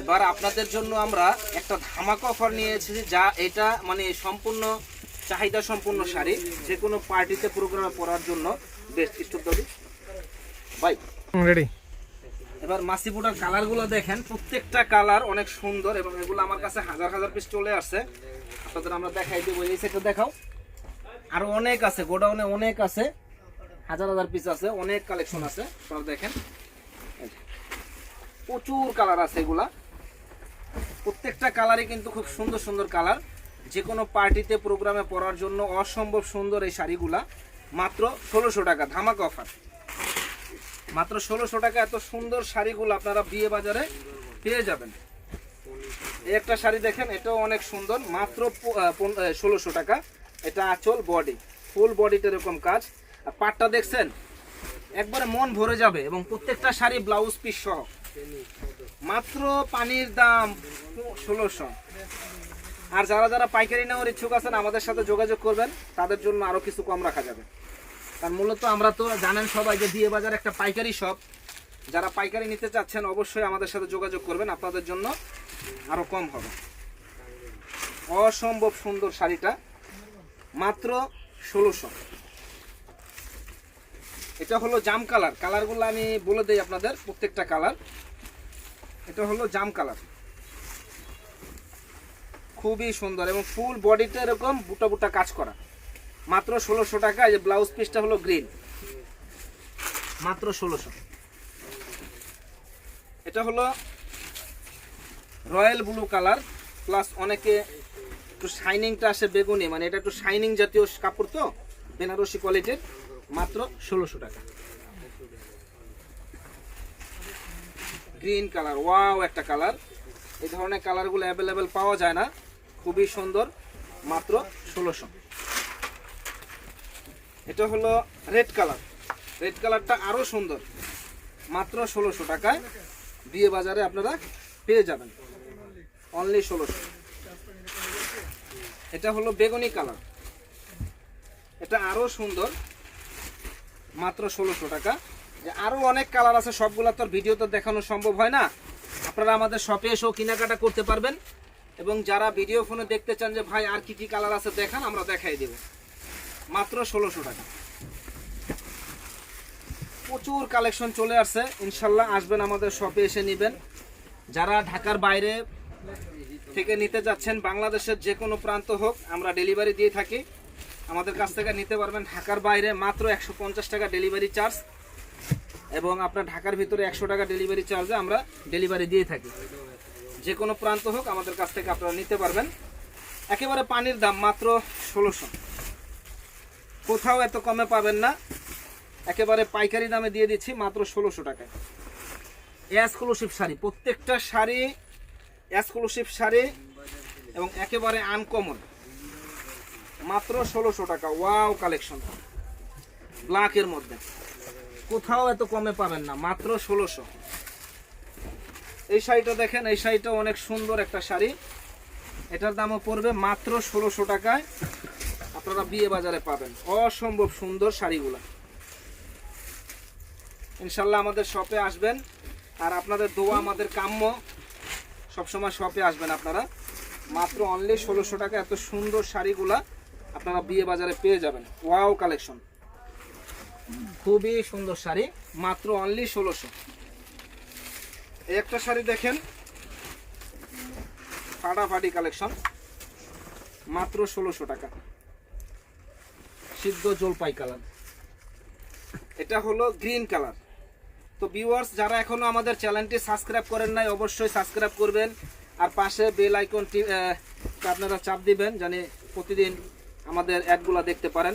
এবার আপনাদের জন্য আমরা একটা ধামাকা অফার নিয়ে এসেছি যা এটা মানে সম্পূর্ণ চাহিদা সম্পূর্ণ শাড়ি। যে কোনো পার্টিতে প্রোগ্রামে পরার জন্য বেস্ট স্টপ দাবি বাই রেডি এবার মাসিপুটার কালারগুলো দেখেন প্রত্যেকটা কালার অনেক সুন্দর এবং এগুলো আমার কাছে হাজার হাজার পিস চলে আসছে। আপনাদের আমরা দেখাই দেবো এই সেটটা দেখাও। আরও অনেক আছে গোডাউনে অনেক আছে হাজার হাজার পিস আছে অনেক কালেকশন আছে সব দেখেন। প্রচুর কালার আছে এগুলা। প্রত্যেকটা কালারই কিন্তু খুব সুন্দর সুন্দর কালার। যে কোনো পার্টিতে, প্রোগ্রামে পরার জন্য অসম্ভব সুন্দর এই শাড়িগুলা। মাত্র ষোলোশো টাকা, ধামাকা অফার। মাত্র ষোলোশো টাকা এত সুন্দর শাড়িগুলো আপনারা বিয়ে বাজারে পেয়ে যাবেন। একটা শাড়ি দেখেন, এটাও অনেক সুন্দর। মাত্র ষোলোশো টাকা। এটা আঁচল বডি, ফুল বডিতে এরকম কাজ। আর পাটটা দেখছেন, একবারে মন ভরে যাবে এবং প্রত্যেকটা শাড়ি ব্লাউজ পিস সহ। মাত্র পানির দাম ষোলোশো। আর যারা যারা পাইকারি নেওয়ার ইচ্ছুক আছেন, আমাদের সাথে যোগাযোগ করবেন। তাদের জন্য আরও কিছু কম রাখা যাবে। কারণ মূলত আমরা তো জানেন সবাই যে দিয়ে বাজার একটা পাইকারি শপ যারা পাইকারি নিতে চাচ্ছেন, অবশ্যই আমাদের সাথে যোগাযোগ করবেন। আপনাদের জন্য আরও কম হবে। অসম্ভব সুন্দর শাড়িটা। মাত্র ষোলোশো। এটা হলো জাম কালার। কালারগুলো আমি বলে দিই আপনাদের, প্রত্যেকটা কালার। এটা হলো জাম কালার। খুবই সুন্দর এবং ফুল বডিতে এরকম বুটা বুটা কাজ করা। মাত্র ষোলোশো টাকা যে ব্লাউজ পিসটা হলো গ্রিন। মাত্র ষোলোশো। এটা হলো রয়্যাল ব্লু কালার, প্লাস অনেকে একটু শাইনিংটা আসে বেগুনি মানে এটা একটু শাইনিং জাতীয় কাপড় তো, বেনারসি কোয়ালিটির, মাত্র ষোলোশো টাকা। গ্রিন কালার, ওয়াও একটা কালার। এই ধরনের কালারগুলো অ্যাভেলেবেল পাওয়া যায় না। খুবই সুন্দর, মাত্র ষোলোশো। এটা হলো রেড কালার। রেড কালারটা আরও সুন্দর, মাত্র ষোলোশো টাকায়। বিয়ে বাজারে আপনারা পেয়ে যাবেন। অনলি ষোলোশো। এটা হলো বেগুনি কালার। এটা আরও সুন্দর, মাত্র ষোলোশো টাকা। যে আরও অনেক কালার আছে, সবগুলা তো আর ভিডিওতে দেখানো সম্ভব হয় না। আপনারা আমাদের শপে এসেও কেনাকাটা করতে পারবেন। এবং যারা ভিডিও ফোনে দেখতে চান যে, ভাই, আর কি কি কালার আছে, দেখান, আমরা দেখাই দেব। মাত্র ষোলোশো টাকা। প্রচুর কালেকশন চলে আসছে। ইনশাল্লাহ আসবেন আমাদের শপে এসে নেবেন। যারা ঢাকার বাইরে থেকে নিতে যাচ্ছেন, বাংলাদেশের যে কোনো প্রান্ত হোক, আমরা ডেলিভারি দিয়ে থাকি। আমাদের কাছ থেকে নিতে পারবেন ঢাকার বাইরে মাত্র একশো পঞ্চাশ টাকা ডেলিভারি চার্জ এবং আপনার ঢাকার ভিতরে একশো টাকা ডেলিভারি চার্জে আমরা ডেলিভারি দিয়ে থাকি। যে কোনো প্রান্ত হোক আমাদের কাছ থেকে আপনারা নিতে পারবেন। একেবারে পানির দাম মাত্র ষোলোশো। কোথাও এত কমে পাবেন না। একেবারে পাইকারি দামে দিয়ে দিচ্ছি মাত্র ষোলোশো টাকায়। এক্সক্লুসিভ শাড়ি, প্রত্যেকটা শাড়ি এক্সক্লুসিভ শাড়ি এবং একেবারে আনকমন মাত্র ষোলোশো টাকা। ওয়াও কালেকশন ব্ল্যাকের মধ্যে। কোথাও এত কমে পাবেন না, মাত্র ষোলোশো। এই শাড়িটা দেখেন, এই শাড়িটা অনেক সুন্দর একটা শাড়ি। এটার দামও পড়বে মাত্র ষোলোশো টাকায়। আপনারা বিয়ে বাজারে পাবেন। অসম্ভব সুন্দর শাড়িগুলা। ইনশাল্লাহ আমাদের শপে আসবেন। আর আপনাদের দোয়া, আমাদের কাম্য। সবসময় শপে আসবেন আপনারা। মাত্র অনলি ষোলোশো টাকা, এত সুন্দর শাড়িগুলা আপনারা বিয়ে বাজারে পেয়ে যাবেন। Wow collection. খুবই সুন্দর শাড়ি, মাত্র অনলি ষোলোশো। একটা শাড়ি দেখেন, ফাটাফাটি কালেকশন মাত্র ষোলোশো টাকা। সিদ্ধ জলপাই কালার এটা হলো গ্রিন কালার তো ভিউয়ার্স যারা এখনও আমাদের চ্যানেলটি সাবস্ক্রাইব করেন নাই, অবশ্যই সাবস্ক্রাইব করবেন। আর পাশে বেল আইকনটি আপনারা চাপ দিবেন, জানি প্রতিদিন আমাদের অ্যাডগুলো দেখতে পারেন।